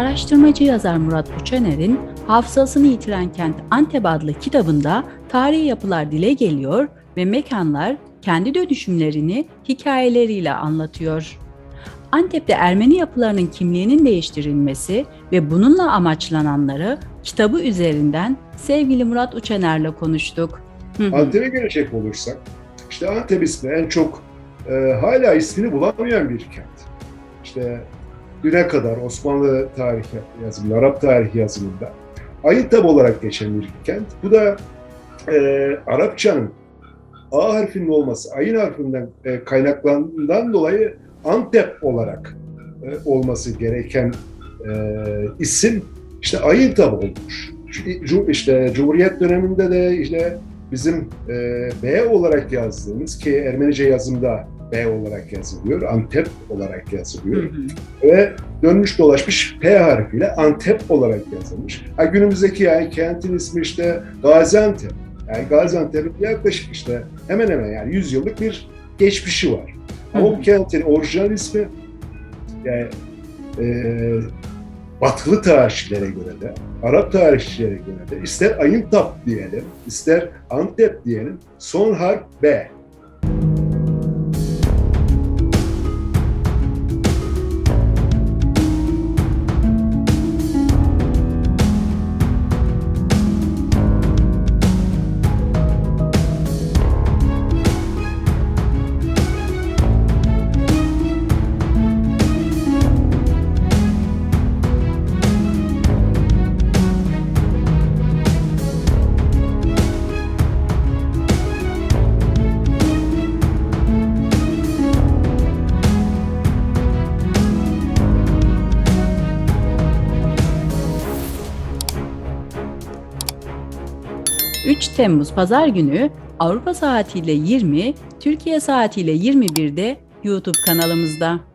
Araştırmacı yazar Murat Uçaner'in Hafızasını Yitiren Kent Antep adlı kitabında tarihi yapılar dile geliyor ve mekanlar kendi dönüşümlerini hikayeleriyle anlatıyor. Antep'te Ermeni yapılarının kimliğinin değiştirilmesi ve bununla amaçlananları kitabı üzerinden sevgili Murat Uçaner'le konuştuk. Antep'e gelecek olursak, işte Antep ismi en çok e, hala ismini bulamayan bir kent. İşte düne kadar Osmanlı tarih yazımında, Arap tarihi yazımında Ayıntab olarak geçen bir kent. Bu da e, Arapçanın A harfinin olması, ayın harfinden e, kaynaklandığından dolayı Antep olarak e, olması gereken e, isim işte Ayıntab olmuş. İşte Cumhuriyet döneminde de işte bizim e, B olarak yazdığımız ki Ermenice yazımda B olarak yazılıyor, Antep olarak Hı yazılıyor hı. ve dönmüş dolaşmış P harfiyle Antep olarak yazılmış. Ha, günümüzdeki yani kentin ismi işte Gaziantep. Yani Gaziantep'in yaklaşık işte hemen hemen yani 100 yıllık bir geçmişi var. Ama Hı hı. bu kentin orijinal ismi yani e, batılı tarihçilere göre de, Arap tarihçilere göre de ister Ayıntap diyelim, ister Antep diyelim, son harf B. ...3 Temmuz Pazar günü Avrupa saatiyle 20, Türkiye saatiyle 21'de YouTube kanalımızda.